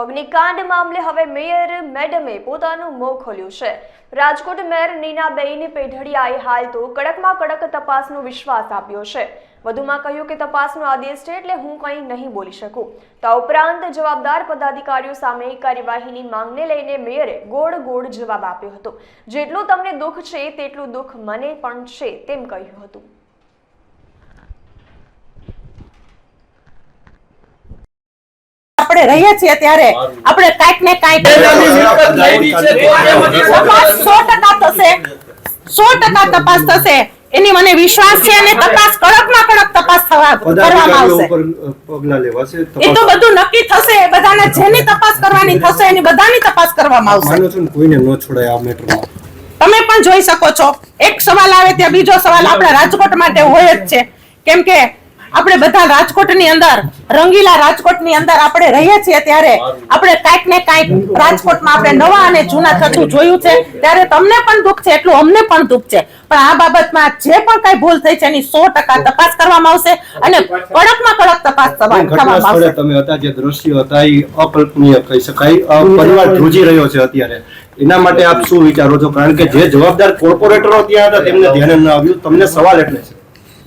અગ્નિકાંડ મામલે હવે મેયર મેડમે પોતાનું મોં ખોલ્યું છે. રાજકોટ મેયર નીનાબેન પેઢડિયાએ હાલ તો કડકમાં કડક તપાસનો વિશ્વાસ આપ્યો છે. વધુમાં કહ્યું કે તપાસનો આદેશ છે એટલે હું કંઈ નહીં બોલી શકું. તો ઉપરાંત જવાબદાર પદાધિકારીઓ સામે કાર્યવાહીની માંગને લઈને મેયરે ગોળ ગોળ જવાબ આપ્યો હતો. જેટલું તમને દુઃખ છે, તેટલું દુઃખ મને પણ છે, તેમ કહ્યું હતું. આપણે રહીએ છીએ ત્યારે આપણે કાંઈક ને કાંઈક સો ટકા થશે. સો ટકા તપાસ થશે. એની મને વિશ્વાસ છે અને તપાસ કડકમાં કડક તપાસ થવા કરવામાં આવશે. પગલા લેવાશે. એ તો બધું નક્કી થશે. બધાને જેની તપાસ કરવાની થશે એની બધાની તપાસ કરવામાં આવશે. માનો છું કોઈને ન છોડાય આ મેટરમાં. તમે પણ જોઈ શકો છો. એક સવાલ આવે ત્યાં બીજો સવાલ આપણા રાજકોટ માટે હોય જ છે. કેમ કે આપણે બધા રાજકોટની અંદર રંગીલા રાજકોટની અંદર આપણે રહીએ છીએ ત્યારે આપણે કાંઈક ને કાંઈક રાજકોટમાં આપણે નવા અને જૂના થતું જોયું છે. ત્યારે તમને પણ દુઃખ છે એટલું અમને પણ દુઃખ છે. પણ આ બાબતમાં જે પણ કઈ ભૂલ થઈ છે એની સો ટકા તપાસ કરવામાં આવશે અને કડકમાં કડક તપાસ કરવામાં આવશે. તમે હતા જે દ્રશ્યો હતા એ અકલ્પનીય કહી શકાય. પરિવાર ધ્રુજી રહ્યો છે અત્યારે. એના માટે આપ શું વિચારો છો? કારણ કે જે જવાબદાર કોર્પોરેટરો ત્યાં હતા તેમને ધ્યાને ન આવ્યું. તમને સવાલ એટલે છે.